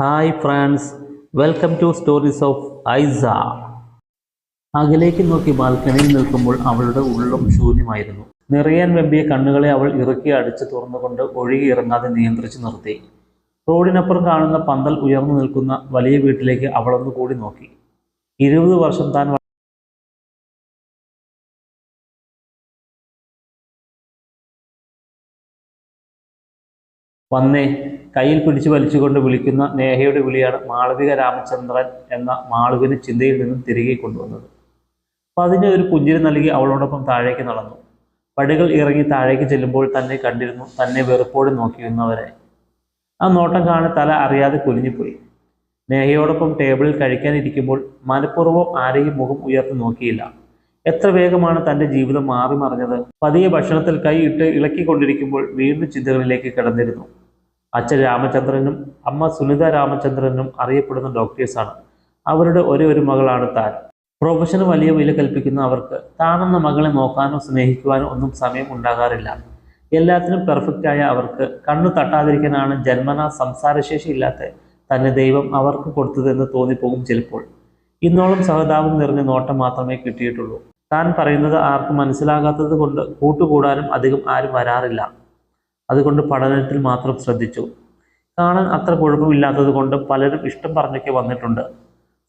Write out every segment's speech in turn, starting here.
Hi friends welcome to stories of Aisa അകലേക്ക് നോക്കി ബാൽക്കണിയിൽ നിൽക്കുമ്പോൾ അവളുടെ ഉള്ളം ശൂന്യമായിരുന്നു. നിറയാൻ വെമ്പിയ കണ്ണുകളെ അവൾ ഇറുക്കി അടിച്ച് തുറന്നുകൊണ്ട് ഒഴുകി ഇറങ്ങാതെ നിയന്ത്രിച്ചു നിർത്തി. റോഡിനപ്പുറം കാണുന്ന പന്തൽ ഉയർന്നു നിൽക്കുന്ന വലിയ വീട്ടിലേക്ക് അവളൊന്നു കൂടി നോക്കി. ഇരുപത് വർഷം താൻ വന്നേ. കയ്യിൽ പിടിച്ചു വലിച്ചുകൊണ്ട് വിളിക്കുന്ന നേഹയുടെ വിളിയാണ് മാളവിക രാമചന്ദ്രൻ എന്ന മാളുവിന് ചിന്തയിൽ നിന്നും തിരികെ കൊണ്ടുവന്നത്. പതിന് ഒരു പുഞ്ചിരി നൽകി അവളോടൊപ്പം താഴേക്ക് നടന്നു. പടികൾ ഇറങ്ങി താഴേക്ക് ചെല്ലുമ്പോൾ തന്നെ കണ്ടിരുന്നു തന്നെ വെറുപ്പോടെ നോക്കിയിരുന്നവരെ. ആ നോട്ടം കാണി തല അറിയാതെ കുലിഞ്ഞുപോയി നേഹയോടൊപ്പം ടേബിളിൽ കഴിക്കാനിരിക്കുമ്പോൾ മനഃപൂർവം ആരെയും മുഖം ഉയർത്തി നോക്കിയില്ല. എത്ര വേഗമാണ് തന്റെ ജീവിതം മാറി മറിഞ്ഞത് പതിയെ ഭക്ഷണത്തിൽ കൈയിട്ട് ഇളക്കിക്കൊണ്ടിരിക്കുമ്പോൾ വീണ്ടും ചിന്തകളിലേക്ക് കിടന്നിരുന്നു. അച്ഛൻ രാമചന്ദ്രനും അമ്മ സുനിത രാമചന്ദ്രനും അറിയപ്പെടുന്ന ഡോക്ടേഴ്സാണ്. അവരുടെ ഒരേ ഒരു മകളാണ് താൻ. പ്രൊഫഷന് വലിയ വില കൽപ്പിക്കുന്ന അവർക്ക് താനെന്ന മകളെ നോക്കാനോ സ്നേഹിക്കുവാനോ ഒന്നും സമയം ഉണ്ടാകാറില്ല. എല്ലാത്തിനും പെർഫെക്റ്റ് ആയ അവർക്ക് കണ്ണു തട്ടാതിരിക്കാനാണ് ജന്മന സംസാരശേഷി ഇല്ലാത്ത തന്നെ ദൈവം അവർക്ക് കൊടുത്തതെന്ന് തോന്നിപ്പോകും ചിലപ്പോൾ. ഇന്നോളം സഹതാപം നിറഞ്ഞ നോട്ടം മാത്രമേ കിട്ടിയിട്ടുള്ളൂ. താൻ പറയുന്നത് ആർക്കും മനസ്സിലാകാത്തത് കൊണ്ട് കൂട്ടുകൂടാനും അധികം ആരും വരാറില്ല. അതുകൊണ്ട് പഠനത്തിൽ മാത്രം ശ്രദ്ധിച്ചു. കാണാൻ അത്ര കുഴപ്പമില്ലാത്തത് കൊണ്ട് പലരും ഇഷ്ടം പറഞ്ഞൊക്കെ വന്നിട്ടുണ്ട്.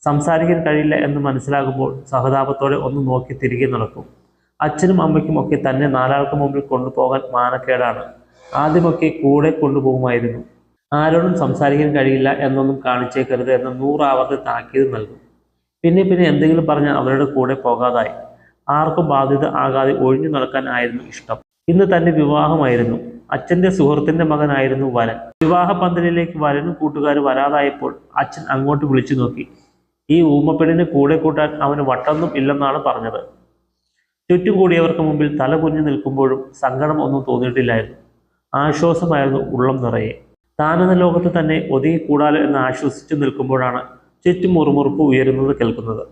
സംസാരിക്കാൻ കഴിയില്ല എന്ന് മനസ്സിലാകുമ്പോൾ സഹതാപത്തോടെ ഒന്ന് നോക്കി തിരികെ നടക്കും. അച്ഛനും അമ്മയ്ക്കും ഒക്കെ തന്നെ നാലാൾക്ക് മുമ്പിൽ കൊണ്ടുപോകാൻ മാനക്കേടാണ്. ആദ്യമൊക്കെ കൂടെ കൊണ്ടുപോകുമായിരുന്നു. ആരോടും സംസാരിക്കാൻ കഴിയില്ല എന്നൊന്നും കാണിച്ചേക്കരുത് എന്ന് നൂറാവർത്തി താക്കീത് നൽകും. പിന്നെ പിന്നെ എന്തെങ്കിലും പറഞ്ഞ് അവരുടെ കൂടെ പോകാതായി. ആർക്കും ബാധ്യത ആകാതെ ഒഴിഞ്ഞു നടക്കാൻ ആയിരുന്നു ഇഷ്ടം. ഇന്ന് തന്നെ വിവാഹമായിരുന്നു. അച്ഛന്റെ സുഹൃത്തിന്റെ മകനായിരുന്നു വരൻ. വിവാഹ പന്തലിലേക്ക് വരനും കൂട്ടുകാരും വരാതായപ്പോൾ അച്ഛൻ അങ്ങോട്ട് വിളിച്ചു നോക്കി. ഈ ഊമപ്പെടിനെ കൂടെ കൂട്ടാൻ അവന് വട്ടൊന്നും ഇല്ലെന്നാണ് പറഞ്ഞത്. ചുറ്റും കൂടിയവർക്ക് മുമ്പിൽ തല കുഞ്ഞു നിൽക്കുമ്പോഴും സങ്കടം ഒന്നും തോന്നിയിട്ടില്ലായിരുന്നു. ആശ്വാസമായിരുന്നു ഉള്ളം നിറയെ. താനെന്ന ലോകത്ത് തന്നെ ഒതുങ്ങി കൂടാലോ എന്ന് ആശ്വസിച്ചു നിൽക്കുമ്പോഴാണ് ചുറ്റും മുറുമുറുപ്പ് ഉയരുന്നത് കേൾക്കുന്നത്.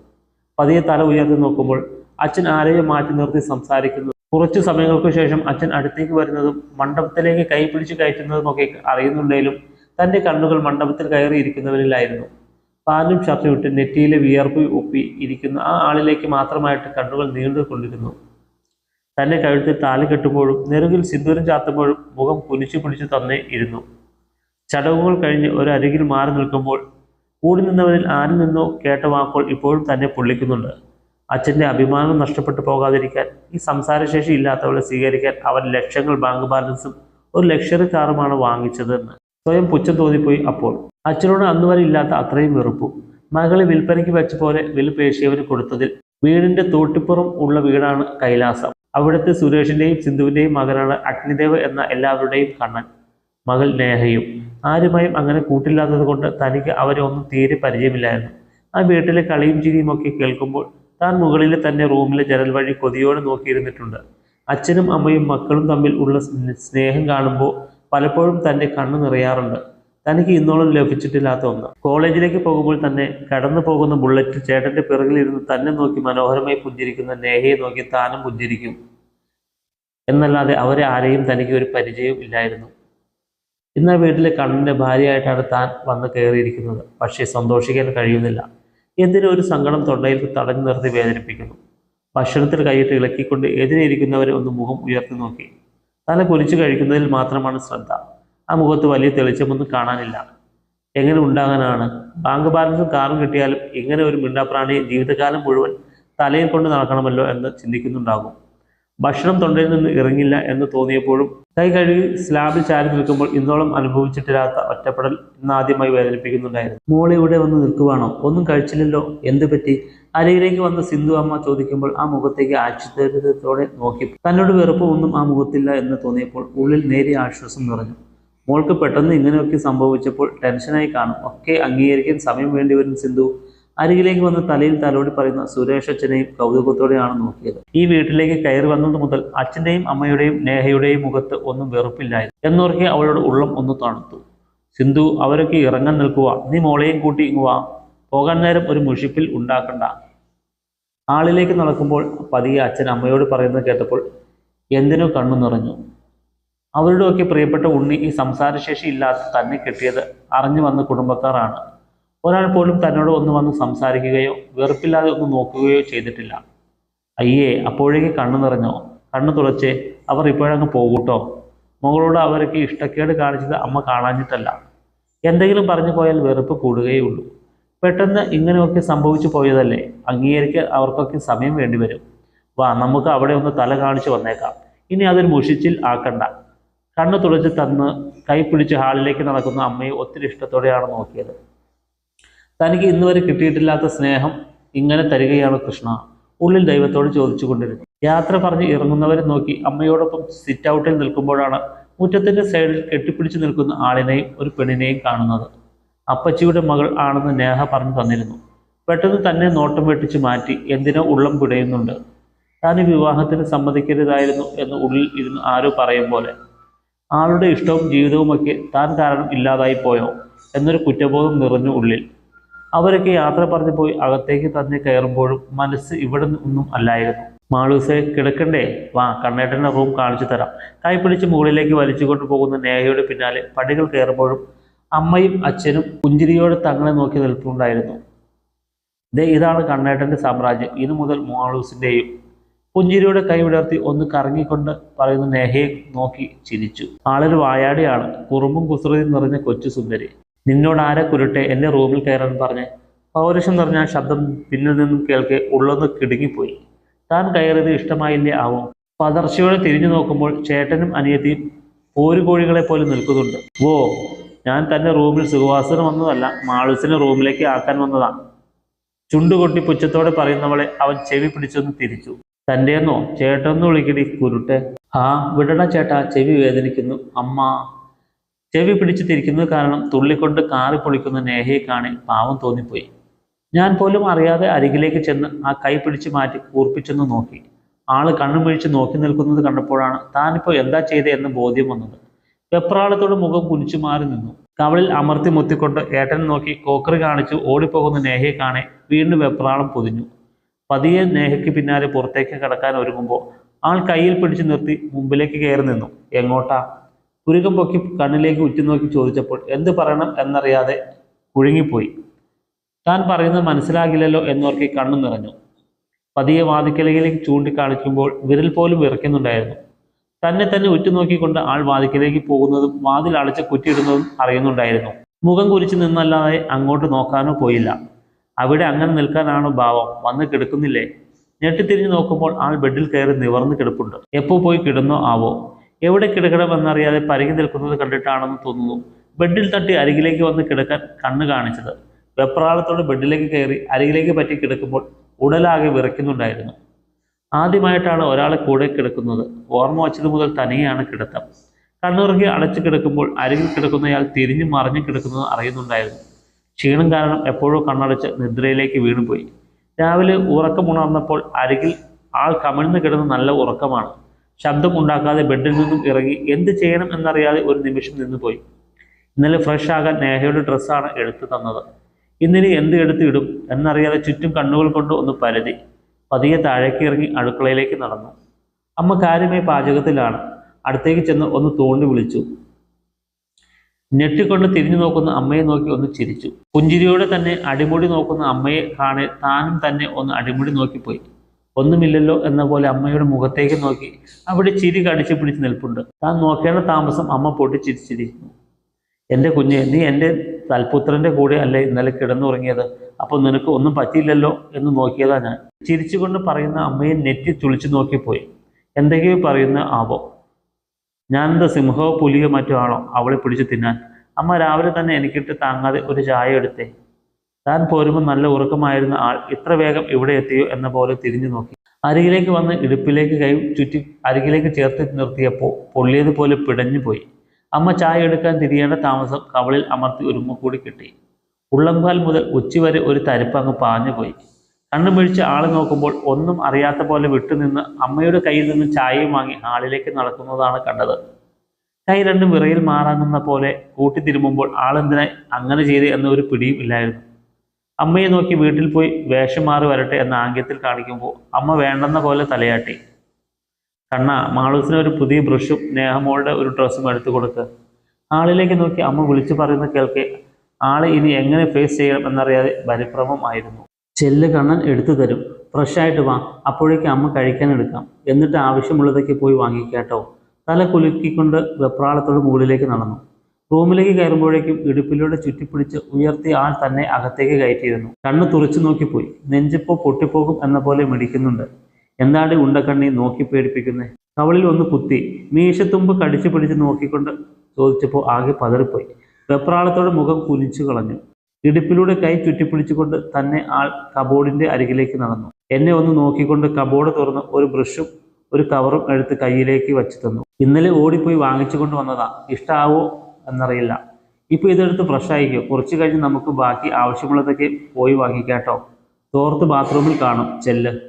പതിയെ തല ഉയർത്തി നോക്കുമ്പോൾ അച്ഛൻ ആരെയും മാറ്റി നിർത്തി സംസാരിക്കുന്നു. കുറച്ചു സമയങ്ങൾക്ക് ശേഷം അച്ഛൻ അടുത്തേക്ക് വരുന്നതും മണ്ഡപത്തിലേക്ക് കൈ പിടിച്ച് കയറ്റുന്നതും ഒക്കെ അറിയുന്നുണ്ടെങ്കിലും തന്റെ കണ്ണുകൾ മണ്ഡപത്തിൽ കയറിയിരിക്കുന്നവരിലായിരുന്നു. പാലും ഷർട്ടും ഇട്ട് നെറ്റിയിലെ വിയർപ്പ് ഒപ്പി ഇരിക്കുന്ന ആ ആളിലേക്ക് മാത്രമായിട്ട് കണ്ണുകൾ നീണ്ടുകൊണ്ടിരുന്നു. തന്നെ കഴുത്തിൽ താലി കെട്ടുമ്പോഴും നെറുകിൽ സിന്ദൂരം ചാത്തുമ്പോഴും മുഖം കുനിച്ചു പിടിച്ചു തന്നെ ഇരുന്നു. ചടങ്ങുകൾ കഴിഞ്ഞ് ഒരരികിൽ മാറി നിൽക്കുമ്പോൾ കൂടി നിന്നവരിൽ ആരിൽ നിന്നോ കേട്ട വാക്കുകൾ ഇപ്പോഴും തന്നെ പൊള്ളിക്കുന്നുണ്ട്. അച്ഛന്റെ അഭിമാനം നഷ്ടപ്പെട്ടു പോകാതിരിക്കാൻ ഈ സംസാരശേഷി ഇല്ലാത്തവളെ സ്വീകരിക്കാൻ അവൻ ലക്ഷങ്ങൾ ബാങ്ക് ബാലൻസും ഒരു ലക്ഷറി കാറുമാണ് വാങ്ങിച്ചതെന്ന്. സ്വയം പുച്ഛം തോന്നിപ്പോയി അപ്പോൾ. അച്ഛനോട് അന്ന് വരെ ഇല്ലാത്ത അത്രയും വെറുപ്പു. മകളെ വിൽപ്പനയ്ക്ക് വെച്ച പോലെ വിൽപേശിയവന് കൊടുത്തതിൽ വീടിന്റെ തോട്ടിപ്പുറം ഉള്ള വീടാണ് കൈലാസം. അവിടുത്തെ സുരേഷിന്റെയും സിന്ധുവിന്റെയും മകനാണ് അഗ്നിദേവ് എന്ന എല്ലാവരുടെയും കണ്ണൻ. മകൾ നേഹയും. ആരുമായും അങ്ങനെ കൂട്ടില്ലാത്തത് കൊണ്ട് തനിക്ക് അവരെ ഒന്നും തീരെ പരിചയമില്ലായിരുന്നു. ആ വീട്ടിലെ കളിയും ചിരിയും ഒക്കെ കേൾക്കുമ്പോൾ താൻ മുകളിലെ തന്നെ റൂമിലെ ജനൽ വഴി കൊതിയോടെ നോക്കിയിരുന്നിട്ടുണ്ട്. അച്ഛനും അമ്മയും മക്കളും തമ്മിൽ ഉള്ള സ്നേഹം കാണുമ്പോൾ പലപ്പോഴും തന്റെ കണ്ണ് നിറയാറുണ്ട്. തനിക്ക് ഇന്നോളം ലഭിച്ചിട്ടില്ലാത്ത ഒന്ന്. കോളേജിലേക്ക് പോകുമ്പോൾ തന്നെ കടന്നു പോകുന്ന ബുള്ളറ്റ് ചേട്ടന്റെ പിറകിലിരുന്ന് തന്നെ നോക്കി മനോഹരമായി പുഞ്ചിരിക്കുന്ന നേഹയെ നോക്കി താനും പുഞ്ചിരിക്കും. എന്നല്ലാതെ അവരെ ആരെയും തനിക്ക് ഒരു പരിചയവും ഇല്ലായിരുന്നു. ഇന്ന് വീട്ടിലെ കണ്ണിന്റെ ഭാര്യയായിട്ടാണ് താൻ വന്ന് കയറിയിരിക്കുന്നത്. പക്ഷേ സന്തോഷിക്കാൻ കഴിയുന്നില്ല. എന്തിനും ഒരു സങ്കടം തൊണ്ടയിൽ തടഞ്ഞു നിർത്തി വേദനിപ്പിക്കുന്നു? ഭക്ഷണത്തിൽ കൈയിട്ട് ഇളക്കിക്കൊണ്ട് എതിരെയിരിക്കുന്നവരെ ഒന്ന് മുഖം ഉയർത്തി നോക്കി. തല പൊലിച്ചു കഴിക്കുന്നതിൽ മാത്രമാണ് ശ്രദ്ധ. ആ മുഖത്ത് വലിയ തെളിച്ചമൊന്നും കാണാനില്ല. എങ്ങനെ ഉണ്ടാകാനാണ്? ബാങ്ക് ബാലൻസും കാറും കിട്ടിയാലും ഇങ്ങനെ ഒരു മിണ്ടാപ്രാണിയെ ജീവിതകാലം മുഴുവൻ തലയിൽ കൊണ്ട് നടക്കണമല്ലോ എന്ന് ചിന്തിക്കുന്നുണ്ടാകും. ഭക്ഷണം തൊണ്ടയിൽ നിന്ന് ഇറങ്ങില്ല എന്ന് തോന്നിയപ്പോഴും കൈ കഴുകി സ്ലാബിൽ ചാരി നിൽക്കുമ്പോൾ ഇന്നോളം അനുഭവിച്ചിട്ടില്ലാത്ത ഒറ്റപ്പെടൽ ഇന്നാദ്യമായി വേദനിപ്പിക്കുന്നുണ്ടായിരുന്നു. മോളെ ഇവിടെ വന്ന് നിൽക്കുവാണോ? ഒന്നും കഴിച്ചില്ലല്ലോ. എന്ത് പറ്റി? അരയിലേക്ക് വന്ന സിന്ധു അമ്മ ചോദിക്കുമ്പോൾ ആ മുഖത്തേക്ക് ആശ്ചര്യത്തോടെ നോക്കി. തന്നോട് വെറുപ്പ് ഒന്നും ആ മുഖത്തില്ല എന്ന് തോന്നിയപ്പോൾ ഉള്ളിൽ നേരിയ ആശ്വാസം നിറഞ്ഞു. മോൾക്ക് പെട്ടെന്ന് ഇങ്ങനെയൊക്കെ സംഭവിച്ചപ്പോൾ ടെൻഷനായി കാണും. ഒക്കെ അംഗീകരിക്കാൻ സമയം വേണ്ടി വരും സിന്ധു. അരികിലേക്ക് വന്ന് തലയിൽ തലോടി പറയുന്ന സുരേഷ് അച്ഛനെയും കൗതുകത്തോടെയാണ് നോക്കിയത്. ഈ വീട്ടിലേക്ക് കയറി വന്നത് മുതൽ അച്ഛന്റെയും അമ്മയുടെയും നേഹയുടെയും മുഖത്ത് ഒന്നും വെറുപ്പില്ലായിരുന്നു. എന്നോർക്കെ അവളുടെ ഉള്ളം ഒന്ന് തണുത്തു. സിന്ധു അവരൊക്കെ ഇറങ്ങാൻ നിൽക്കുക. നീ മോളെയും കൂട്ടി ഇങ്ങുവാ പോകാൻ നേരം ഒരു മുഷിപ്പിൽ ഉണ്ടാക്കണ്ട. ആളിലേക്ക് നടക്കുമ്പോൾ പതിയെ അച്ഛൻ അമ്മയോട് പറയുന്നത് കേട്ടപ്പോൾ എന്തിനോ കണ്ണു നിറഞ്ഞു. അവരുടെയൊക്കെ പ്രിയപ്പെട്ട ഉണ്ണി ഈ സംസാരശേഷി ഇല്ലാത്ത തന്നെ കിട്ടിയത് അറിഞ്ഞു വന്ന കുടുംബക്കാരാണ്. ഒരാൾ പോലും തന്നോട് ഒന്ന് വന്ന് സംസാരിക്കുകയോ വെറുപ്പില്ലാതെ ഒന്ന് നോക്കുകയോ ചെയ്തിട്ടില്ല. അയ്യേ അപ്പോഴേക്ക് കണ്ണു നിറഞ്ഞോ. കണ്ണു തുളച്ച് അവർ ഇപ്പോഴങ്ങ് പോകൂട്ടോ? മകളോട് അവർക്ക് ഇഷ്ടക്കേട് കാണിച്ചത് അമ്മ കാണാഞ്ഞിട്ടല്ല. എന്തെങ്കിലും പറഞ്ഞു പോയാൽ വെറുപ്പ് കൂടുകയേ ഉള്ളൂ പെട്ടെന്ന് ഇങ്ങനെയൊക്കെ സംഭവിച്ചു പോയതല്ലേ? അംഗീകരിക്കാൻ അവർക്കൊക്കെ സമയം വേണ്ടിവരും. വാ നമുക്ക് അവിടെ ഒന്ന് തല കാണിച്ചു വന്നേക്കാം. ഇനി അതൊരു മുഷിച്ചിൽ ആക്കണ്ട. കണ്ണു തുളച്ച് തന്ന് കൈ പിടിച്ച് ഹാളിലേക്ക് നടക്കുന്ന അമ്മയെ ഒത്തിരി ഇഷ്ടത്തോടെയാണ് നോക്കിയത്. തനിക്ക് ഇന്നുവരെ കിട്ടിയിട്ടില്ലാത്ത സ്നേഹം ഇങ്ങനെ തരികയാണ് കൃഷ്ണ. ഉള്ളിൽ ദൈവത്തോട് ചോദിച്ചു കൊണ്ടിരുന്നു. യാത്ര പറഞ്ഞ് ഇറങ്ങുന്നവരെ നോക്കി അമ്മയോടൊപ്പം സിറ്റ് ഔട്ടിൽ നിൽക്കുമ്പോഴാണ് മുറ്റത്തിന്റെ സൈഡിൽ കെട്ടിപ്പിടിച്ച് നിൽക്കുന്ന ആളിനെയും ഒരു പെണ്ണിനെയും കാണുന്നത്. അപ്പച്ചിയുടെ മകൾ ആണെന്ന് നേഹ പറഞ്ഞു തന്നിരുന്നു. പെട്ടെന്ന് തന്നെ നോട്ടം വെട്ടിച്ച് മാറ്റി എന്തിനോ ഉള്ളം പിടയുന്നുണ്ട്. താൻ വിവാഹത്തിന് സമ്മതിക്കരുതായിരുന്നു എന്ന് ഉള്ളിൽ ഇരുന്ന് ആരോ പറയും പോലെ. ആളുടെ ഇഷ്ടവും ജീവിതവുമൊക്കെ താൻ കാരണം ഇല്ലാതായി പോയോ? എന്നൊരു കുറ്റബോധം നിറഞ്ഞു ഉള്ളിൽ. അവരൊക്കെ യാത്ര പറഞ്ഞു പോയി അകത്തേക്ക് തന്നെ കയറുമ്പോഴും മനസ്സ് ഇവിടെ ഒന്നും അല്ലായിരുന്നു. മാളൂസെ കിടക്കണ്ടേ? വാ കണ്ണേട്ടന്റെ റൂം കാണിച്ചു തരാം. കൈ പിടിച്ച് മുകളിലേക്ക് വലിച്ചുകൊണ്ട് പോകുന്ന നേഹയുടെ പിന്നാലെ പടികൾ കയറുമ്പോഴും അമ്മയും അച്ഛനും പുഞ്ചിരിയോടെ തങ്ങളെ നോക്കി നിൽപ്പുണ്ടായിരുന്നു. ദേ ഇതാണ് കണ്ണേട്ടന്റെ സാമ്രാജ്യം. ഇന്നു മുതൽ മാളൂസിന്റെയും പുഞ്ചിരിയുടെ കൈ വിടർത്തി ഒന്ന് കറങ്ങിക്കൊണ്ട് പറയുന്ന നേഹയെ നോക്കി ചിരിച്ചു. ആളൊരു വായാടിയാണ്. കുറുമ്പും കുസൃതിയും നിറഞ്ഞ കൊച്ചു സുന്ദരി. നിന്നോട് ആരെ കുരുട്ടെ? എന്നെ റൂമിൽ കയറാൻ പറഞ്ഞ്. പൗരുഷം നിറഞ്ഞ ശബ്ദം പിന്നിൽ നിന്നും കേൾക്കെ ഉള്ളൊന്ന് കിടുങ്ങിപ്പോയി. താൻ കയറിയത് ഇഷ്ടമായില്ലേ ആവോ? പതർച്ചയോടെ തിരിഞ്ഞു നോക്കുമ്പോൾ ചേട്ടനും അനിയത്തിയും പോരുകോഴികളെ പോലെ നിൽക്കുന്നുണ്ട്. ഓ ഞാൻ തന്റെ റൂമിൽ സുഖവാസനം വന്നതല്ല മാളുസിനെ റൂമിലേക്ക് ആക്കാൻ വന്നതാണ് ചുണ്ടുകൊട്ടി പുച്ഛത്തോടെ പറയുന്നവളെ അവൻ ചെവി പിടിച്ചൊന്ന് തിരിച്ചു. തന്റെന്നോ ചേട്ടൊന്ന് വിളിക്കടി കുരുട്ടെ. ആ വിടണ ചേട്ടാ ചെവി വേദനിക്കുന്നു. അമ്മ. ചെവി പിടിച്ചു തിരിക്കുന്നത് കാരണം തുള്ളിക്കൊണ്ട് കാറി പൊളിക്കുന്ന നേഹയെ കാണി പാവം തോന്നിപ്പോയി. ഞാൻ പോലും അറിയാതെ അരികിലേക്ക് ചെന്ന് ആ കൈ പിടിച്ചു മാറ്റി കൂർപ്പിച്ചെന്ന് നോക്കി. ആൾ കണ്ണുമിഴിച്ച് നോക്കി നിൽക്കുന്നത് കണ്ടപ്പോഴാണ് താനിപ്പോൾ എന്താ ചെയ്തേ എന്ന് ബോധ്യം വന്നത്. വെപ്രാളത്തോട് മുഖം കുനിച്ചു മാറി നിന്നു. കവളിൽ അമർത്തി മുത്തിക്കൊണ്ട് ഏട്ടൻ നോക്കി കോക്കറി കാണിച്ച് ഓടിപ്പോകുന്ന നേഹയെ കാണെ വീണ്ടും വെപ്രാളം പൊതിഞ്ഞു. പതിയെ നേഹയ്ക്ക് പിന്നാലെ പുറത്തേക്ക് കടക്കാൻ ഒരുങ്ങുമ്പോൾ ആൾ കയ്യിൽ പിടിച്ചു നിർത്തി മുമ്പിലേക്ക് കയറി നിന്നു. എങ്ങോട്ടാ? പുരുകം പൊക്കി കണ്ണിലേക്ക് ഉറ്റുനോക്കി ചോദിച്ചപ്പോൾ എന്ത് പറയണം എന്നറിയാതെ കുഴുങ്ങിപ്പോയി. താൻ പറയുന്നത് മനസ്സിലാകില്ലല്ലോ എന്നോർക്കി കണ്ണു നിറഞ്ഞു. പതിയെ വാതിക്കലയിലേക്ക് ചൂണ്ടിക്കാണിക്കുമ്പോൾ വിരൽ പോലും വിറയ്ക്കുന്നുണ്ടായിരുന്നു. തന്നെ തന്നെ ഉറ്റുനോക്കിക്കൊണ്ട് ആൾ വാതിക്കലേക്ക് പോകുന്നതും വാതിൽ അടച്ച് കുറ്റിയിടുന്നതും അറിയുന്നുണ്ടായിരുന്നു. മുഖം കുരിച്ചു നിന്നല്ലാതെ അങ്ങോട്ട് നോക്കാനോ പോയില്ല. അവിടെ അങ്ങനെ നിൽക്കാനാണോ ഭാവം? വന്ന് കിടക്കുന്നില്ലേ? ഞെട്ടിത്തിരിഞ്ഞു നോക്കുമ്പോൾ ആൾ ബെഡിൽ കയറി നിവർന്ന് കിടപ്പുണ്ട്. എപ്പോ പോയി കിടന്നോ ആവോ? എവിടെ കിടക്കണമെന്നറിയാതെ പരുകി നിൽക്കുന്നത് കണ്ടിട്ടാണെന്ന് തോന്നുന്നു. ബെഡിൽ തട്ടി അരികിലേക്ക് വന്ന് കിടക്കാൻ കണ്ണ് കാണിച്ചത്. വെപ്രാളത്തോടെ ബെഡിലേക്ക് കയറി അരികിലേക്ക് പറ്റി കിടക്കുമ്പോൾ ഉടലാകെ വിറയ്ക്കുന്നുണ്ടായിരുന്നു. ആദ്യമായിട്ടാണ് ഒരാളെ കൂടെ കിടക്കുന്നത്. ഓർമ്മ വച്ചത് മുതൽ തനിയാണ് കിടത്തം. കണ്ണുറങ്ങി അടച്ചു കിടക്കുമ്പോൾ അരികിൽ കിടക്കുന്നയാൾ തിരിഞ്ഞു മറിഞ്ഞു കിടക്കുന്നത് അറിയുന്നുണ്ടായിരുന്നു. ക്ഷീണം കാരണം എപ്പോഴോ കണ്ണടച്ച് നിദ്രയിലേക്ക് വീണുപോയി. രാവിലെ ഉറക്കമുണർന്നപ്പോൾ അരികിൽ ആൾ കമിഴ്ന്ന് കിടന്ന് നല്ല ഉറക്കമാണ്. ശബ്ദം ഉണ്ടാക്കാതെ ബെഡിൽ നിന്നും ഇറങ്ങി എന്ത് ചെയ്യണം എന്നറിയാതെ ഒരു നിമിഷം നിന്നുപോയി. ഇന്നലെ ഫ്രഷ് ആകാൻ നേഹയുടെ ഡ്രസ്സാണ് എടുത്തു തന്നത്. ഇന്നിനി എന്ത് എടുത്ത് ഇടും എന്നറിയാതെ ചുറ്റും കണ്ണുകൾ കൊണ്ട് ഒന്ന് പരതി. പതിയെ താഴേക്ക് ഇറങ്ങി അടുക്കളയിലേക്ക് നടന്നു. അമ്മ കാര്യമായി പാചകത്തിലാണ്. അടുത്തേക്ക് ചെന്ന് ഒന്ന് തോണ്ടി വിളിച്ചു. ഞെട്ടിക്കൊണ്ട് തിരിഞ്ഞു നോക്കുന്ന അമ്മയെ നോക്കി ഒന്ന് ചിരിച്ചു. പുഞ്ചിരിയോടെ തന്നെ അടിമുടി നോക്കുന്ന അമ്മയെ കാണെ താനും തന്നെ ഒന്ന് അടിമുടി നോക്കിപ്പോയി. ഒന്നുമില്ലല്ലോ എന്ന പോലെ അമ്മയുടെ മുഖത്തേക്ക് നോക്കി അവിടെ ചിരി കടിച്ചു പിടിച്ച് നിൽപ്പുണ്ട്. താൻ നോക്കേണ്ട താമസം അമ്മ പൊട്ടിച്ചിരിച്ചിരിക്കുന്നു എന്റെ കുഞ്ഞ് നീ എന്റെ തൽപുത്രന്റെ കൂടെ അല്ലേ ഇന്നലെ കിടന്നുറങ്ങിയത്? അപ്പോൾ നിനക്ക് ഒന്നും പറ്റിയില്ലല്ലോ? എന്ന് നോക്കിയതാ ഞാൻ. ചിരിച്ചുകൊണ്ട് പറയുന്ന അമ്മയെ നെറ്റി തുളിച്ചു നോക്കിപ്പോയി എന്തൊക്കെയോ പറയുന്ന ആവോ? ഞാനെന്താ സിംഹമോ പുലിയോ മറ്റോ ആണോ അവളെ പിടിച്ചു തിന്നാൻ? അമ്മ രാവിലെ തന്നെ എനിക്കിട്ട് താങ്ങാതെ ഒരു ചായ എടുത്തേ. താൻ പോരുമ്പോൾ നല്ല ഉറക്കമായിരുന്ന ആൾ ഇത്ര വേഗം ഇവിടെ എത്തിയോ എന്ന പോലെ തിരിഞ്ഞു നോക്കി. അരികിലേക്ക് വന്ന് ഇടുപ്പിലേക്ക് കൈ ചുറ്റി അരികിലേക്ക് ചേർത്ത് നിർത്തിയപ്പോൾ പൊള്ളിയതുപോലെ പിടഞ്ഞു പോയി. അമ്മ ചായ എടുക്കാൻ തിരിയേണ്ട താമസം കവളിൽ അമർത്തി ഒരുമ കൂടി കിട്ടി. ഉള്ളംകാൽ മുതൽ ഉച്ചി വരെ ഒരു തരിപ്പ് അങ്ങ് പാഞ്ഞു പോയി. കണ്ണു മിഴിച്ച് ആളെ നോക്കുമ്പോൾ ഒന്നും അറിയാത്ത പോലെ വിട്ടുനിന്ന് അമ്മയുടെ കയ്യിൽ നിന്ന് ചായയും വാങ്ങി ആളിലേക്ക് നടക്കുന്നതാണ് കണ്ടത്. കൈ രണ്ടും വിറയിൽ മാറാങ്ങുന്ന പോലെ കൂട്ടിത്തിരുമുമ്പോൾ ആളെന്തിനായി അങ്ങനെ ചെയ്ത് എന്നൊരു പിടിയും ഇല്ലായിരുന്നു. അമ്മയെ നോക്കി വീട്ടിൽ പോയി വേഷം മാറി വരട്ടെ എന്ന ആംഗ്യത്തിൽ കാണിക്കുമ്പോൾ അമ്മ വേണ്ടെന്ന പോലെ തലയാട്ടി. കണ്ണ മാളൂസിന് ഒരു പുതിയ ബ്രഷും നേഹമോളുടെ ഒരു ഡ്രസ്സും എടുത്തു കൊടുക്കുക ആളിലേക്ക് നോക്കി അമ്മ വിളിച്ചു പറയുന്ന കേൾക്കെ ആളെ ഇനി എങ്ങനെ ഫേസ് ചെയ്യണം എന്നറിയാതെ പരിഭ്രമം ആയിരുന്നു. ചെല്ല് കണ്ണൻ എടുത്തു തരും. ഫ്രഷായിട്ട് വാ അപ്പോഴേക്ക് അമ്മ കഴിക്കാൻ എടുക്കാം. എന്നിട്ട് ആവശ്യമുള്ളതൊക്കെ പോയി വാങ്ങിക്കാട്ടോ. തല കുലുക്കിക്കൊണ്ട് വെപ്രാളത്തോട് മുകളിലേക്ക് നടന്നു. റൂമിലേക്ക് കയറുമ്പോഴേക്കും ഇടുപ്പിലൂടെ ചുറ്റിപ്പിടിച്ച് ഉയർത്തിയ ആൾ തന്നെ അകത്തേക്ക് കയറ്റിയിരുന്നു. കണ്ണ് തുറച്ചു നോക്കിപ്പോയി. നെഞ്ചിപ്പോ പൊട്ടിപ്പോകും എന്ന പോലെ മിടിക്കുന്നുണ്ട്. എന്താണ് ഉണ്ടക്കണ്ണി നോക്കി പേടിപ്പിക്കുന്നത് കവളിൽ ഒന്ന് കുത്തി മീശത്തുമ്പ് കടിച്ചു പിടിച്ച് നോക്കിക്കൊണ്ട് ചോദിച്ചപ്പോൾ ആകെ പതറിപ്പോയി. വെപ്രാളത്തോടെ മുഖം കുനിച്ചു കളഞ്ഞു. ഇടുപ്പിലൂടെ കൈ ചുറ്റിപ്പിടിച്ചുകൊണ്ട് തന്നെ ആൾ കബോർഡിന്റെ അരികിലേക്ക് നടന്നു. എന്നെ ഒന്ന് നോക്കിക്കൊണ്ട് കബോർഡ് തുറന്ന് ഒരു ബ്രഷും ഒരു കവറും എടുത്ത് കയ്യിലേക്ക് വെച്ചു തന്നു. ഇന്നലെ ഓടിപ്പോയി വാങ്ങിച്ചു കൊണ്ട് വന്നതാ. ഇഷ്ടാവോ? എന്നറിയില്ല. ഇപ്പൊ ഇതെടുത്ത് ഫ്രഷ് ആയിക്കോ. കുറച്ച് കഴിഞ്ഞ് നമുക്ക് ബാക്കി ആവശ്യമുള്ളതൊക്കെ പോയി വാങ്ങിക്കാട്ടോ തോർത്ത് ബാത്റൂമിൽ കാണും ചെല്ല്.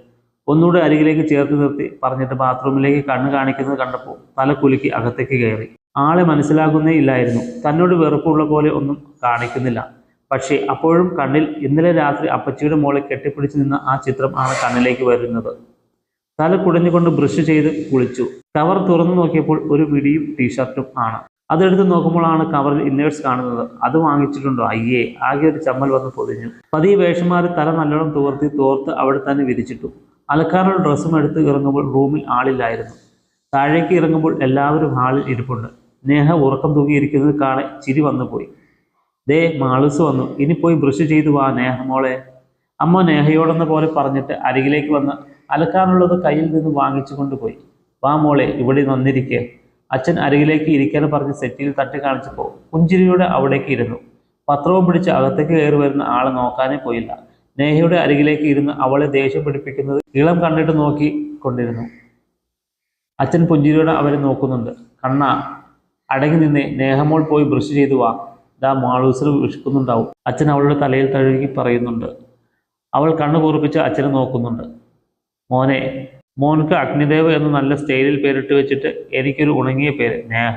ഒന്നുകൂടെ അരികിലേക്ക് ചേർത്ത് നിർത്തി പറഞ്ഞിട്ട് ബാത്റൂമിലേക്ക് കണ്ണ് കാണിക്കുന്നത് കണ്ടപ്പോൾ തല കുലുക്കി അകത്തേക്ക് കയറി. ആളെ മനസ്സിലാകുന്നേ ഇല്ലായിരുന്നു. തന്നോട് വെറുപ്പുള്ള പോലെ ഒന്നും കാണിക്കുന്നില്ല. പക്ഷേ അപ്പോഴും കണ്ണിൽ ഇന്നലെ രാത്രി അപ്പച്ചിയുടെ മോളെ കെട്ടിപ്പിടിച്ച് നിന്ന ആ ചിത്രം ആണ് കണ്ണിലേക്ക് വരുന്നത്. തല കുടഞ്ഞുകൊണ്ട് ബ്രഷ് ചെയ്ത് കുളിച്ചു. കവർ തുറന്നു നോക്കിയപ്പോൾ ഒരു വിടിയും ടീഷർട്ടും ആണ്. അതെടുത്ത് നോക്കുമ്പോഴാണ് കവറിൽ ഇന്നേഴ്സ് കാണുന്നത്. അത് വാങ്ങിച്ചിട്ടുണ്ടോ? അയ്യേ ആകെ ഒരു ചമ്മൽ വന്ന് പൊതിഞ്ഞു. പതിയെ വേഷമാറി തല നല്ലോണം തോർത്തി തോർത്ത് അവിടെ തന്നെ വിരിച്ചിട്ടു. അലക്കാനുള്ള ഡ്രസ്സും എടുത്ത് ഇറങ്ങുമ്പോൾ റൂമിൽ ആളില്ലായിരുന്നു. താഴേക്ക് ഇറങ്ങുമ്പോൾ എല്ലാവരും ഹാളിൽ ഇരിപ്പുണ്ട്. നേഹ ഉറക്കം തൂങ്ങിയിരിക്കുന്നത് കാണെ ചിരി വന്നുപോയി. ദേ മാളൂസ് വന്നു. ഇനി പോയി ബ്രഷ് ചെയ്തു വാ നേഹ മോളെ. അമ്മ നേഹയോടെന്ന പോലെ പറഞ്ഞിട്ട് അരികിലേക്ക് വന്ന് അലക്കാനുള്ളത് കയ്യിൽ നിന്ന് വാങ്ങിച്ചു കൊണ്ടുപോയി വാ മോളെ ഇവിടെ വന്നിരിക്കെ. അച്ഛൻ അരികിലേക്ക് ഇരിക്കാൻ പറഞ്ഞ് സെറ്റിയിൽ തട്ടി കാണിച്ചപ്പോൾ പുഞ്ചിരിയോടെ അവിടേക്ക് ഇരുന്നു. പത്രവും പിടിച്ച് അകത്തേക്ക് കയറി വരുന്ന ആളെ നോക്കാനേ പോയില്ല. നേഹയുടെ അരികിലേക്ക് ഇരുന്ന് അവളെ ദേഷ്യം പിടിപ്പിക്കുന്നത് ഇളം കണ്ടിട്ട് നോക്കി കൊണ്ടിരുന്നു. അച്ഛൻ പുഞ്ചിരിയോടെ അവരെ നോക്കുന്നുണ്ട്. കണ്ണ അടങ്ങി നിന്നേ നേഹമോൾ പോയി ബ്രഷ് ചെയ്തു വാ. ദാ മാളൂസർ വിഷക്കുന്നുണ്ടാവും. അച്ഛൻ അവളുടെ തലയിൽ തഴുകി പറയുന്നുണ്ട്. അവൾ കണ്ണു കൂർപ്പിച്ച് അച്ഛനെ നോക്കുന്നുണ്ട്. മോനെ മോൻക്ക് അഗ്നിദേവ് എന്ന് നല്ല സ്റ്റൈലിൽ പേരിട്ട് വെച്ചിട്ട് എനിക്കൊരു ഉണങ്ങിയ പേര് നേഹ.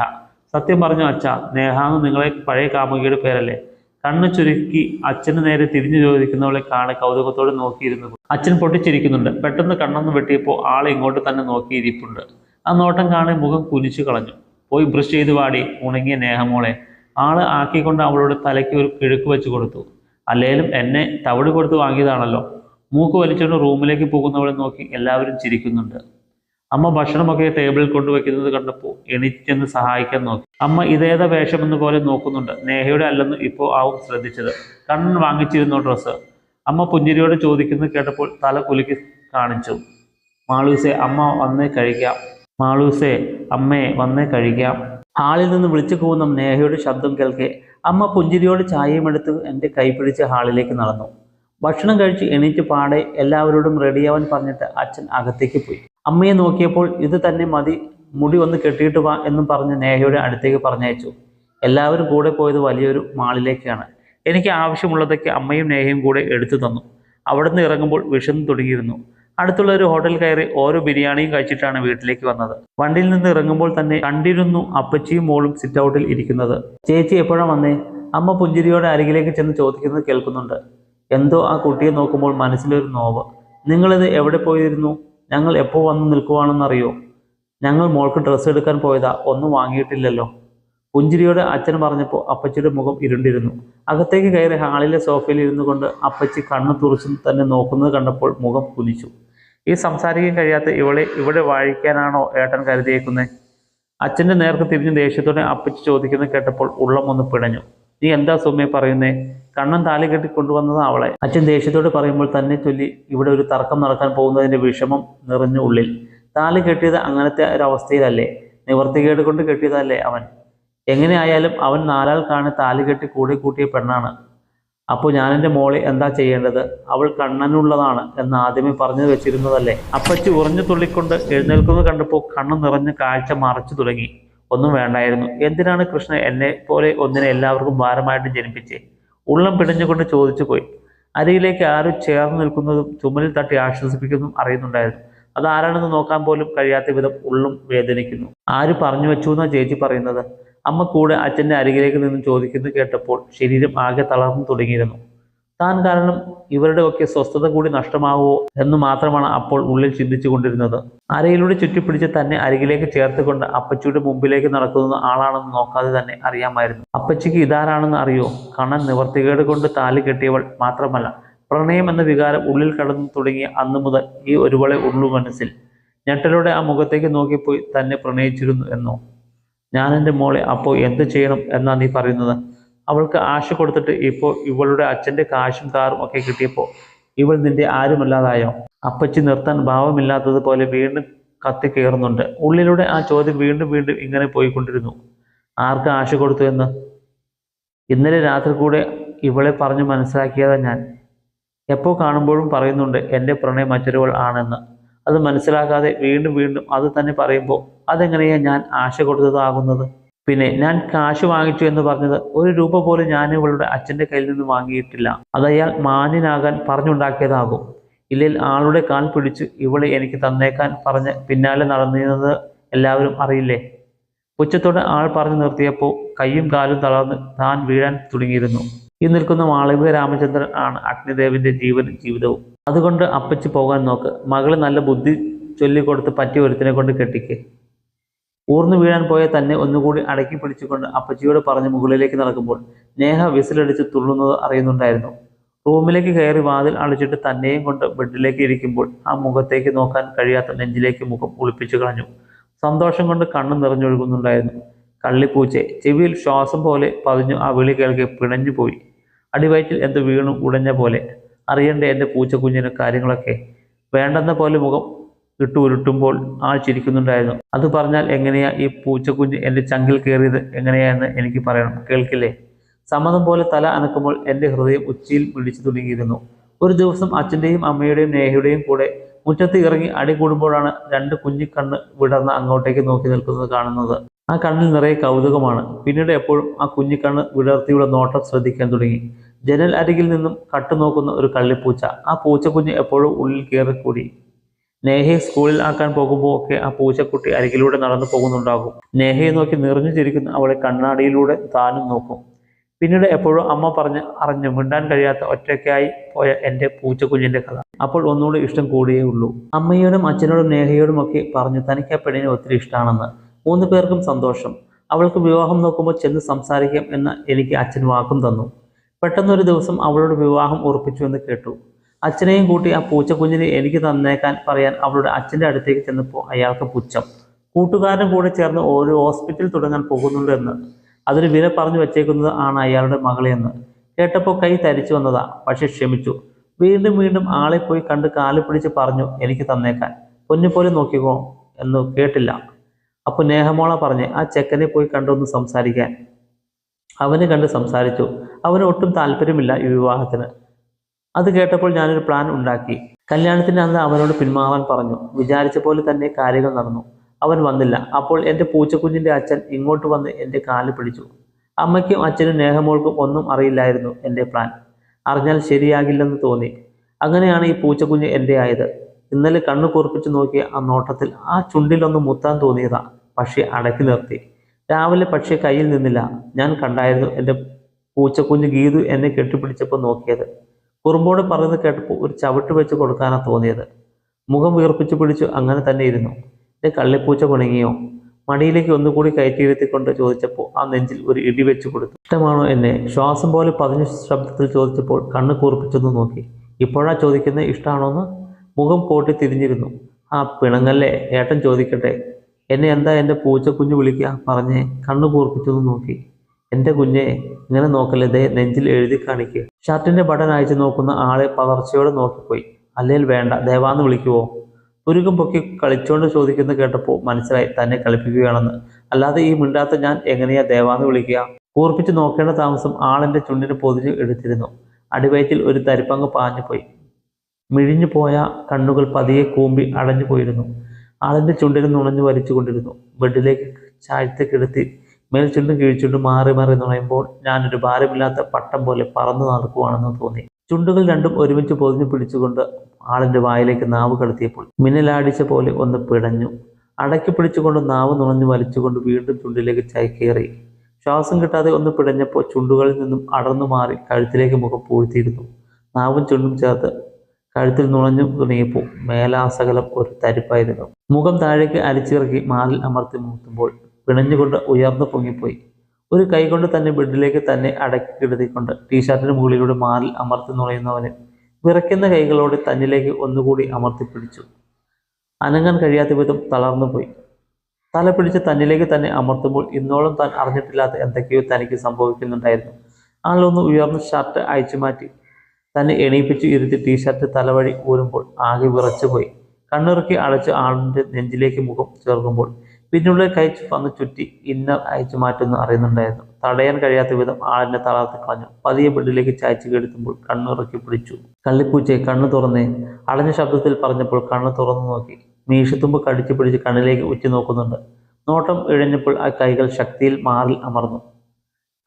സത്യം പറഞ്ഞു അച്ഛ നേഹ എന്ന് നിങ്ങളെ പഴയ കാമുകിയുടെ പേരല്ലേ? കണ്ണു ചുരുക്കി അച്ഛന് നേരെ തിരിഞ്ഞു ചോദിക്കുന്നവളെ കാണെ കൗതുകത്തോടെ നോക്കിയിരുന്നു. അച്ഛൻ പൊട്ടിച്ചിരിക്കുന്നുണ്ട്. പെട്ടെന്ന് കണ്ണൊന്ന് വെട്ടിയപ്പോൾ ആൾ ഇങ്ങോട്ട് തന്നെ നോക്കിയിരിപ്പുണ്ട്. ആ നോട്ടം കാണെ മുഖം കുനിച്ചു കളഞ്ഞു. പോയി ബ്രഷ് ചെയ്ത് വാടി ഉണങ്ങിയ നേഹമോളെ ആൾ ആക്കിക്കൊണ്ട് അവളുടെ തലയ്ക്ക് ഒരു കിഴുക്ക് വെച്ച് കൊടുത്തു. അല്ലേലും എന്നെ തവിട് കൊടുത്ത് വാങ്ങിയതാണല്ലോ. മൂക്ക് വലിച്ചുകൊണ്ട് റൂമിലേക്ക് പോകുന്നവളെ നോക്കി എല്ലാവരും ചിരിക്കുന്നുണ്ട്. അമ്മ ഭക്ഷണമൊക്കെ ടേബിളിൽ കൊണ്ടുവയ്ക്കുന്നത് കണ്ടപ്പോൾ എണീറ്റെന്ന് സഹായിക്കാൻ നോക്കി. അമ്മ ഇതേത വേഷമെന്ന് പോലെ നോക്കുന്നുണ്ട്. നേഹയുടെ അല്ലെന്ന് ഇപ്പോൾ ആവും ശ്രദ്ധിച്ചത്. കണ്ണൻ വാങ്ങിച്ചിരുന്നു ഡ്രസ്സ്. അമ്മ പുഞ്ചിരിയോട് ചോദിക്കുന്നത് കേട്ടപ്പോൾ തല കുലുക്കി കാണിച്ചു. മാളൂസെ അമ്മ വന്നേ കഴിക്കാം. മാളൂസെ അമ്മേ വന്നേ കഴിക്കാം. ഹാളിൽ നിന്ന് വിളിച്ചു പോകുന്ന നേഹയുടെ ശബ്ദം കേൾക്കെ അമ്മ പുഞ്ചിരിയോട് ചായയും എടുത്ത് എന്റെ കൈ പിടിച്ച് ഹാളിലേക്ക് നടന്നു. ഭക്ഷണം കഴിച്ച് എണീറ്റ് പാടെ എല്ലാവരോടും റെഡിയാവാൻ പറഞ്ഞിട്ട് അച്ഛൻ അകത്തേക്ക് പോയി. അമ്മയെ നോക്കിയപ്പോൾ ഇത് തന്നെ മതി മുടി ഒന്ന് കെട്ടിയിട്ട് വാ എന്നും പറഞ്ഞ് നേഹയുടെ അടുത്തേക്ക് പറഞ്ഞയച്ചു. എല്ലാവരും കൂടെ പോയത് വലിയൊരു മാളിലേക്കാണ്. എനിക്ക് ആവശ്യമുള്ളതൊക്കെ അമ്മയും നേഹയും കൂടെ എടുത്തു തന്നു. അവിടുന്ന് ഇറങ്ങുമ്പോൾ വിഷം തുടങ്ങിയിരുന്നു. അടുത്തുള്ള ഒരു ഹോട്ടൽ കയറി ഓരോ ബിരിയാണിയും കഴിച്ചിട്ടാണ് വീട്ടിലേക്ക് വന്നത്. വണ്ടിയിൽ നിന്ന് ഇറങ്ങുമ്പോൾ തന്നെ കണ്ടിരുന്നു അപ്പച്ചിയും മോളും സിറ്റ് ഔട്ടിൽ ഇരിക്കുന്നത്. ചേച്ചി എപ്പോഴാണ് വന്നേ? അമ്മ പുഞ്ചിരിയോടെ അരികിലേക്ക് ചെന്ന് ചോദിക്കുന്നത് കേൾക്കുന്നുണ്ട്. എന്തോ ആ കുട്ടിയെ നോക്കുമ്പോൾ മനസ്സിലൊരു നോവ്. നിങ്ങളിത് എവിടെ പോയിരുന്നു? ഞങ്ങൾ എപ്പോൾ വന്ന് നിൽക്കുവാണെന്നറിയോ? ഞങ്ങൾ മോൾക്ക് ഡ്രസ്സ് എടുക്കാൻ പോയതാ ഒന്നും വാങ്ങിയിട്ടില്ലല്ലോ. പുഞ്ചിരിയോടെ അച്ഛൻ പറഞ്ഞപ്പോൾ അപ്പച്ചിയുടെ മുഖം ഇരുണ്ടിരുന്നു. അകത്തേക്ക് കയറി ഹാളിലെ സോഫയിൽ ഇരുന്നു കൊണ്ട് അപ്പച്ചി കണ്ണ് തുറച്ചും തന്നെ നോക്കുന്നത് കണ്ടപ്പോൾ മുഖം കുനിച്ചു. ഈ സംസാരിക്കാൻ കഴിയാത്ത ഇവളെ ഇവിടെ വാഴിക്കാനാണോ ഏട്ടൻ കരുതിയേക്കുന്നത് അച്ഛന്റെ നേർക്ക് തിരിഞ്ഞ് ദേഷ്യത്തോടെ അപ്പച്ചി ചോദിക്കുന്നത് കേട്ടപ്പോൾ ഉള്ളം ഒന്ന് പിടഞ്ഞു. നീ എന്താ സൗമ്യ പറയുന്നേ? കണ്ണൻ താലി കെട്ടി കൊണ്ടുവന്നത് അവളെ. അച്ഛൻ ദേഷ്യത്തോട് പറയുമ്പോൾ തന്നെ ചൊല്ലി ഇവിടെ ഒരു തർക്കം നടക്കാൻ പോകുന്നതിന്റെ വിഷമം നിറഞ്ഞ ഉള്ളിൽ. താലി കെട്ടിയത് അങ്ങനത്തെ ഒരു അവസ്ഥയിലല്ലേ നിവർത്തികേട് കൊണ്ട് കെട്ടിയതല്ലേ അവൻ? എങ്ങനെയായാലും അവൻ നാലാൾ കാണി താലി കെട്ടി കൂടെ കൂട്ടിയ പെണ്ണാണ്. അപ്പോൾ ഞാനെന്റെ മോളെ എന്താ ചെയ്യേണ്ടത്? അവൾ കണ്ണനുള്ളതാണ് എന്ന് ആദ്യമേ പറഞ്ഞു വെച്ചിരുന്നതല്ലേ? അപ്പച്ചി ഉറഞ്ഞു തുള്ളിക്കൊണ്ട് എഴുന്നേൽക്കുന്നത് കണ്ടപ്പോൾ കണ്ണു നിറഞ്ഞ് കാഴ്ച മറച്ചു തുടങ്ങി. ഒന്നും വേണ്ടായിരുന്നു. എന്തിനാണ് കൃഷ്ണൻ എന്നെ പോലെ ഒന്നിനെ എല്ലാവർക്കും ഭാരമായിട്ട് ജനിപ്പിച്ചേ? ഉള്ളം പിടഞ്ഞുകൊണ്ട് ചോദിച്ചു പോയി. അരിയിലേക്ക് ആരും ചേർന്ന് നിൽക്കുന്നതും ചുമലിൽ തട്ടി ആശ്വസിപ്പിക്കുന്നതും അറിയുന്നുണ്ടായിരുന്നു. അത് ആരാണെന്ന് നോക്കാൻ പോലും കഴിയാത്ത വിധം ഉള്ളും വേദനിക്കുന്നു. ആര് പറഞ്ഞു വെച്ചു എന്നാ ചേച്ചി പറയുന്നത്? അമ്മ കൂടെ അച്ഛന്റെ അരികിലേക്ക് നിന്ന് ചോദിക്കുന്നു കേട്ടപ്പോൾ ശരീരം ആകെ തളർന്നു തുടങ്ങിയിരുന്നു. താൻ കാരണം ഇവരുടെ ഒക്കെ സ്വസ്ഥത കൂടി നഷ്ടമാവുമോ എന്ന് മാത്രമാണ് അപ്പോൾ ഉള്ളിൽ ചിന്തിച്ചു കൊണ്ടിരുന്നത്. അരയിലൂടെ ചുറ്റിപ്പിടിച്ച് തന്നെ അരികിലേക്ക് ചേർത്തുകൊണ്ട് അപ്പച്ചിയുടെ മുമ്പിലേക്ക് നടക്കുന്ന ആളാണെന്ന് നോക്കാതെ തന്നെ അറിയാമായിരുന്നു. അപ്പച്ചിക്ക് ഇതാരാണെന്ന് അറിയോ? കണ്ണൻ നിവർത്തികേട് കൊണ്ട് താലി കെട്ടിയവൾ മാത്രമല്ല പ്രണയം എന്ന വികാരം ഉള്ളിൽ കടന്നു തുടങ്ങിയ അന്നു മുതൽ ഈ ഒരുവളെ ഉള്ളു മനസ്സിൽ. ഞെട്ടലോടെ ആ മുഖത്തേക്ക് നോക്കിപ്പോയി തന്നെ പ്രണയിച്ചിരുന്നു എന്നോ? ഞാൻ എന്റെ മോളെ അപ്പോൾ എന്ത് ചെയ്യണം എന്നാണ് നീ പറയുന്നത്? അവൾക്ക് ആശ കൊടുത്തിട്ട് ഇപ്പോൾ ഇവളുടെ അച്ഛന്റെ കാശും കാറും ഒക്കെ കിട്ടിയപ്പോൾ ഇവൾ നിന്റെ ആരുമല്ലാതായോ? അപ്പച്ചി നിർത്താൻ ഭാവമില്ലാത്തതുപോലെ വീണ്ടും കത്തി കയറുന്നുണ്ട്. ഉള്ളിലൂടെ ആ ചോദ്യം വീണ്ടും വീണ്ടും ഇങ്ങനെ പോയിക്കൊണ്ടിരുന്നു. ആർക്ക് ആശ കൊടുത്തു എന്ന്? ഇന്നലെ രാത്രി കൂടെ ഇവളെ പറഞ്ഞു മനസ്സിലാക്കിയതാ ഞാൻ. എപ്പോൾ കാണുമ്പോഴും പറയുന്നുണ്ട് എന്റെ പ്രണയം മറ്റൊരുവൾ ആണെന്ന്. അത് മനസ്സിലാക്കാതെ വീണ്ടും വീണ്ടും അത് തന്നെ പറയുമ്പോൾ അതെങ്ങനെയാണ് ഞാൻ ആശ കൊടുത്തതാകുന്നത്? പിന്നെ ഞാൻ കാശ് വാങ്ങിച്ചു എന്ന് പറഞ്ഞത് ഒരു രൂപ പോലും ഞാൻ ഇവളുടെ അച്ഛന്റെ കയ്യിൽ നിന്ന് വാങ്ങിയിട്ടില്ല. അതയാൽ മാന്യനാകാൻ പറഞ്ഞുണ്ടാക്കിയതാകും. ഇല്ലെങ്കിൽ ആളുടെ കാൽ പിടിച്ച് ഇവളെ എനിക്ക് തന്നേക്കാൻ പറഞ്ഞ് പിന്നാലെ നടന്നിരുന്നത് എല്ലാവരും അറിയില്ലേ? ഉച്ചത്തോടെ ആൾ പറഞ്ഞു നിർത്തിയപ്പോൾ കൈയും കാലും തളർന്ന് താൻ വീഴാൻ തുടങ്ങിയിരുന്നു. ഈ നിൽക്കുന്ന മാളവിക രാമചന്ദ്രൻ ആണ് അഗ്നിദേവിന്റെ ജീവനും ജീവിതവും. അതുകൊണ്ട് അപ്പച്ചു പോകാൻ നോക്ക്. മകൾ നല്ല ബുദ്ധി ചൊല്ലിക്കൊടുത്ത് പറ്റിയ ഒരുത്തിനെ കൊണ്ട് കെട്ടിക്ക്. ഊർന്നു വീഴാൻ പോയ തന്നെ ഒന്നുകൂടി അടക്കി പിടിച്ചുകൊണ്ട് അപ്പച്ചിയോട് പറഞ്ഞ് മുകളിലേക്ക് നടക്കുമ്പോൾ നേഹ വിസിലടിച്ച് തുള്ളുന്നത് അറിയുന്നുണ്ടായിരുന്നു. റൂമിലേക്ക് കയറി വാതിൽ അടച്ചിട്ട് തന്നെയും കൊണ്ട് ബെഡിലേക്ക് ഇരിക്കുമ്പോൾ ആ മുഖത്തേക്ക് നോക്കാൻ കഴിയാത്ത നെഞ്ചിലേക്ക് മുഖം ഒളിപ്പിച്ചു കളഞ്ഞു. സന്തോഷം കൊണ്ട് കണ്ണു നിറഞ്ഞൊഴുകുന്നുണ്ടായിരുന്നു. കള്ളിപ്പൂച്ചെ ചെവിയിൽ ശ്വാസം പോലെ പതിഞ്ഞു ആ വിളി കേൾക്കെ പിണഞ്ഞു പോയി. അടിവയറ്റിൽ എന്ത് വീണു ഉടഞ്ഞ പോലെ. അറിയണ്ടേ എന്റെ പൂച്ചക്കുഞ്ഞിന് കാര്യങ്ങളൊക്കെ? വേണ്ടെന്ന പോലെ മുഖം ഇട്ടു ഉരുട്ടുമ്പോൾ ആ ചിരിക്കുന്നുണ്ടായിരുന്നു. അത് പറഞ്ഞാൽ എങ്ങനെയാ ഈ പൂച്ചക്കുഞ്ഞ് എന്റെ ചങ്കിൽ കയറിയത്? എങ്ങനെയാന്ന് എനിക്ക് പറയണം. കേൾക്കില്ലേ? സമ്മതം പോലെ തല അനക്കുമ്പോൾ എന്റെ ഹൃദയം ഉച്ചയിൽ വിളിച്ചു തുടങ്ങിയിരുന്നു. ഒരു ദിവസം അച്ഛന്റെയും അമ്മയുടെയും നേഹയുടെയും കൂടെ മുറ്റത്ത് ഇറങ്ങി അടി കൂടുമ്പോഴാണ് രണ്ട് കുഞ്ഞിക്കണ്ണ് വിടർന്ന് അങ്ങോട്ടേക്ക് നോക്കി നിൽക്കുന്നത് കാണുന്നത്. ആ കണ്ണിൽ നിറയെ കൗതുകമാണ്. പിന്നീട് എപ്പോഴും ആ കുഞ്ഞിക്കണ്ണ് വിടർത്തിയുടെ നോട്ടം ശ്രദ്ധിക്കാൻ തുടങ്ങി. ജനൽ അരികിൽ നിന്നും കട്ടു നോക്കുന്ന ഒരു കള്ളിപ്പൂച്ച. ആ പൂച്ചക്കുഞ്ഞ് എപ്പോഴും ഉള്ളിൽ കയറിക്കൂടി. നേഹയെ സ്കൂളിൽ ആക്കാൻ പോകുമ്പോൾ ഒക്കെ ആ പൂച്ചക്കുട്ടി അരികിലൂടെ നടന്നു പോകുന്നുണ്ടാകും. നേഹയെ നോക്കി നിറഞ്ഞു ചിരിക്കുന്ന അവളെ കണ്ണാടിയിലൂടെ താനും നോക്കും. പിന്നീട് എപ്പോഴും അമ്മ പറഞ്ഞ് അറിഞ്ഞു മിണ്ടാൻ കഴിയാത്ത ഒറ്റയ്ക്കായി പോയ എന്റെ പൂച്ചക്കുഞ്ഞിന്റെ കഥ. അപ്പോൾ ഒന്നുകൂടി ഇഷ്ടം കൂടിയേ ഉള്ളൂ. അമ്മയോടും അച്ഛനോടും നേഹയോടും ഒക്കെ പറഞ്ഞു തനിക്ക് ആ പെണ്ണിനെ ഒത്തിരി ഇഷ്ടമാണെന്ന്. മൂന്ന് പേർക്കും സന്തോഷം. അവൾക്ക് വിവാഹം നോക്കുമ്പോൾ ചെന്ന് സംസാരിക്കാം എന്ന് എനിക്ക് അച്ഛൻ വാക്കും തന്നു. പെട്ടെന്നൊരു ദിവസം അവളോട് വിവാഹം ഉറപ്പിച്ചു എന്ന് കേട്ടു. അച്ഛനെയും കൂട്ടി ആ പൂച്ചക്കുഞ്ഞിനെ എനിക്ക് തന്നേക്കാൻ പറയാൻ അവളുടെ അച്ഛന്റെ അടുത്തേക്ക് ചെന്നപ്പോൾ അയാൾക്ക് പുച്ഛം. കൂട്ടുകാരൻ കൂടെ ചേർന്ന് ഒരു ഹോസ്പിറ്റൽ തുടങ്ങാൻ പോകുന്നുണ്ടെന്ന് അതിന് വില പറഞ്ഞു വെച്ചേക്കുന്നത് ആണ് അയാളുടെ മകളെന്ന് കേട്ടപ്പോൾ കൈ തരിച്ചു വന്നതാ. പക്ഷെ ക്ഷമിച്ചു. വീണ്ടും വീണ്ടും ആളെ പോയി കണ്ട് കാൽ പിടിച്ച് പറഞ്ഞു എനിക്ക് തന്നേക്കാൻ. പൊന്നുപോലെ നോക്കിക്കോ എന്ന് കേട്ടില്ല. അപ്പോൾ നേഹമോള പറഞ്ഞ് ആ ചെക്കനെ പോയി കണ്ടൊന്ന് സംസാരിക്കാൻ. അവന് കണ്ട് സംസാരിച്ചു. അവന് ഒട്ടും താല്പര്യമില്ല ഈ വിവാഹത്തിന്. അത് കേട്ടപ്പോൾ ഞാനൊരു പ്ലാൻ ഉണ്ടാക്കി. കല്യാണത്തിന് അന്ന് അവനോട് പിന്മാറാൻ പറഞ്ഞു. വിചാരിച്ച പോലെ തന്നെ കാര്യങ്ങൾ നടന്നു. അവൻ വന്നില്ല. അപ്പോൾ എന്റെ പൂച്ചക്കുഞ്ഞിന്റെ അച്ഛൻ ഇങ്ങോട്ട് വന്ന് എന്റെ കാൽ പിടിച്ചു. അമ്മയ്ക്കും അച്ഛനും നേഹമോൾക്കും ഒന്നും അറിയില്ലായിരുന്നു എന്റെ പ്ലാൻ അറിഞ്ഞാൽ ശരിയാകില്ലെന്ന് തോന്നി. അങ്ങനെയാണ് ഈ പൂച്ചക്കുഞ്ഞ് എന്റെ ആയത്. ഇന്നലെ കണ്ണു കുറിപ്പിച്ച് നോക്കിയ ആ നോട്ടത്തിൽ ആ ചുണ്ടിലൊന്ന് മുത്താൻ തോന്നിയതാ. പക്ഷേ അടക്കി നിർത്തി. രാവിലെ പക്ഷേ കയ്യിൽ നിന്നില്ല. ഞാൻ കണ്ടായിരുന്നു എന്റെ പൂച്ചക്കുഞ്ഞ് ഗീതു എന്നെ കെട്ടിപ്പിടിച്ചപ്പോൾ നോക്കിയത്. കുറുമ്പോട് പറയുന്നത് കേട്ടപ്പോൾ ഒരു ചവിട്ട് വെച്ച് കൊടുക്കാനാണ് തോന്നിയത്. മുഖം വീർപ്പിച്ച് പിടിച്ചു അങ്ങനെ തന്നെ ഇരുന്നു. എന്റെ കള്ളിപ്പൂച്ച കുണങ്ങിയോ? മടിയിലേക്ക് ഒന്നുകൂടി കയറ്റിയിരുത്തിക്കൊണ്ട് ചോദിച്ചപ്പോൾ ആ നെഞ്ചിൽ ഒരു ഇടി വെച്ച് കൊടുത്തു. ഇഷ്ടമാണോ എന്നെ? ശ്വാസം പോലെ പതിഞ്ഞ ശബ്ദത്തിൽ ചോദിച്ചപ്പോൾ കണ്ണ് കൂർപ്പിച്ചൊന്ന് നോക്കി. ഇപ്പോഴാ ചോദിക്കുന്നത് ഇഷ്ടമാണോന്ന് മുഖം കോട്ടി തിരിഞ്ഞിരുന്നു. ആ പിണങ്ങല്ലേ. ഏട്ടൻ ചോദിക്കട്ടെ. എന്നെ എന്താ എന്റെ പൂച്ച കുഞ്ഞു വിളിക്കുക പറഞ്ഞേ കണ്ണു കൂർപ്പിച്ചൊന്ന് നോക്കി. എന്റെ കുഞ്ഞെ ഇങ്ങനെ നോക്കല്ലേ നെഞ്ചിൽ എഴുതി കാണിക്കുക ഷർട്ടിന്റെ ബട്ടൺ അയച്ചു നോക്കുന്ന ആളെ പതർച്ചയോടെ നോക്കിപ്പോയി. അല്ലേൽ വേണ്ട ദേവാന്ന് വിളിക്കുവോ? തുരുക്കം പൊക്കി കളിച്ചുകൊണ്ട് ചോദിക്കുന്ന കേട്ടപ്പോൾ മനസ്സിലായി തന്നെ കളിപ്പിക്കുകയാണെന്ന്. അല്ലാതെ ഈ മിണ്ടാത്ത ഞാൻ എങ്ങനെയാ ദേവാന്ന് വിളിക്കുക? കൂർപ്പിച്ച് നോക്കേണ്ട താമസം ആളിന്റെ ചുണ്ടിന് പൊതിഞ്ഞ് എടുത്തിരുന്നു. അടിവയറ്റിൽ ഒരു തരിപ്പങ്ങ് പാഞ്ഞു പോയി മിഴിഞ്ഞു പോയ കണ്ണുകൾ പതിയെ കൂമ്പി അടഞ്ഞു പോയിരുന്നു ആളിന്റെ ചുണ്ടിന് നുണഞ്ഞു വലിച്ചുകൊണ്ടിരുന്നു. ബെഡിലേക്ക് ചാഴ്ത്തി കിടത്തി മേൽചുണ്ടും കീഴ്ച്ചുണ്ടും മാറി മാറി നുണയുമ്പോൾ ഞാനൊരു ഭാരമില്ലാത്ത പട്ടം പോലെ പറന്നു നടക്കുവാണെന്ന് തോന്നി. ചുണ്ടുകൾ രണ്ടും ഒരുമിച്ച് പൊതിഞ്ഞു പിടിച്ചുകൊണ്ട് ആളിന്റെ വായിലേക്ക് നാവ് കടത്തിയപ്പോൾ മിന്നലാടിച്ച പോലെ ഒന്ന് പിടഞ്ഞു. അടക്കി പിടിച്ചുകൊണ്ട് നാവ് നുണഞ്ഞു വലിച്ചുകൊണ്ട് വീണ്ടും ചുണ്ടിലേക്ക് ചായ്ക്കേറി ശ്വാസം കിട്ടാതെ ഒന്ന് പിടഞ്ഞപ്പോൾ ചുണ്ടുകളിൽ നിന്നും അടർന്നു മാറി കഴുത്തിലേക്ക് മുഖം പൂഴ്ത്തിയിരുന്നു. നാവും ചുണ്ടും ചേർത്ത് കഴുത്തിൽ നുണഞ്ഞു തുടങ്ങിയപ്പോൾ മേലാസകലം ഒരു തരിപ്പായിരുന്നു. മുഖം താഴേക്ക് അരിച്ചിറക്കി മാറിൽ അമർത്തി മുത്തുമ്പോൾ പിണഞ്ഞുകൊണ്ട് ഉയർന്നു പൊങ്ങിപ്പോയി. ഒരു കൈകൊണ്ട് തന്നെ ബെഡിലേക്ക് തന്നെ അടക്കി കിടത്തിക്കൊണ്ട് ടീഷർട്ടിന് മുകളിലൂടെ മാറിൽ അമർത്തി നുണയുന്നവന് വിറയ്ക്കുന്ന കൈകളോടെ തന്നിലേക്ക് ഒന്നുകൂടി അമർത്തി പിടിച്ചു. അനങ്ങാൻ കഴിയാത്ത വിധം തളർന്നുപോയി തല പിടിച്ച് തന്നിലേക്ക് തന്നെ അമർത്തുമ്പോൾ ഇന്നോളം താൻ അറിഞ്ഞിട്ടില്ലാത്ത എന്തൊക്കെയോ തനിക്ക് സംഭവിക്കുന്നുണ്ടായിരുന്നു. ആളൊന്ന് ഉയർന്ന ഷർട്ട് അയച്ചു മാറ്റി തന്നെ എണീപ്പിച്ച് ഇരുത്തി ടീഷർട്ട് തലവഴി ഊരുമ്പോൾ ആകെ വിറച്ചുപോയി. കണ്ണിറുക്കി അടച്ച് ആളിന്റെ നെഞ്ചിലേക്ക് മുഖം ചേർക്കുമ്പോൾ പിന്നുള്ള കൈ വന്ന് ചുറ്റി ഇന്നർ അയച്ചു മാറ്റുമെന്ന് അറിയുന്നുണ്ടായിരുന്നു. തടയാൻ കഴിയാത്ത വിധം ആളിനെ തളർത്തി കളഞ്ഞു. പതിയെ ബെഡിലേക്ക് ചായച്ചു കെടുത്തുമ്പോൾ കണ്ണിറക്കി പിടിച്ചു. കള്ളിപ്പൂച്ചയെ കണ്ണു തുറന്നേ അടഞ്ഞ ശബ്ദത്തിൽ പറഞ്ഞപ്പോൾ കണ്ണു തുറന്നു നോക്കി. മീശത്തുമ്പ് കടിച്ചു പിടിച്ച് കണ്ണിലേക്ക് ഉറ്റി നോക്കുന്നുണ്ട്. നോട്ടം ഇഴഞ്ഞപ്പോൾ ആ കൈകൾ ശക്തിയിൽ മാറിൽ അമർന്നു.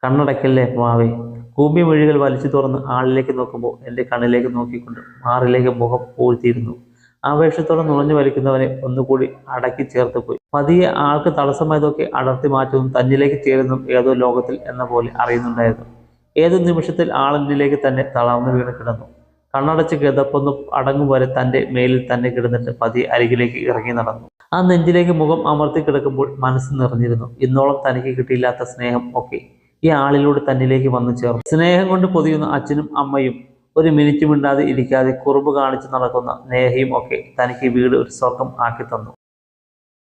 കണ്ണടക്കല്ലേ മാവേ. കൂമ്പി മൊഴികൾ വലിച്ചു തുറന്ന് ആളിലേക്ക് നോക്കുമ്പോൾ എന്റെ കണ്ണിലേക്ക് നോക്കിക്കൊണ്ട് മാറിലേക്ക് മുഖം പൂഴ്ത്തിയിരുന്നു. ആവേശത്തോടെ നുഴഞ്ഞു വലിക്കുന്നവനെ ഒന്നുകൂടി അടക്കി ചേർത്ത് പോയി. പതിയെ ആൾക്ക് തടസ്സമായതൊക്കെ അടർത്തി മാറ്റുന്നതും തന്നിലേക്ക് ചേരുന്നതും ഏതോ ലോകത്തിൽ എന്ന പോലെ അറിയുന്നുണ്ടായിരുന്നു. ഏതു നിമിഷത്തിൽ ആളെന്നിലേക്ക് തന്നെ തളർന്നു വീണ് കിടന്നു. കണ്ണടച്ച് കിതപ്പൊന്നും അടങ്ങും വരെ തന്റെ മേലിൽ തന്നെ കിടന്നിട്ട് പതിയെ അരികിലേക്ക് ഇറങ്ങി നടന്നു. ആ നെഞ്ചിലേക്ക് മുഖം അമർത്തി കിടക്കുമ്പോൾ മനസ്സ് നിറഞ്ഞിരുന്നു. ഇന്നോളം തനിക്ക് കിട്ടിയില്ലാത്ത സ്നേഹം ഒക്കെ ഈ ആളിലൂടെ തന്നിലേക്ക് വന്നു ചേർന്നു. സ്നേഹം കൊണ്ട് പൊതിയുന്ന അച്ഛനും അമ്മയും ഒരു മിനിറ്റ് മിണ്ടാതെ ഇരിക്കാതെ കുറുമ്പ് കാണിച്ച് നടക്കുന്ന നേഹയും ഒക്കെ തനിക്ക് വീട് ഒരു സ്വർഗം ആക്കി തന്നു.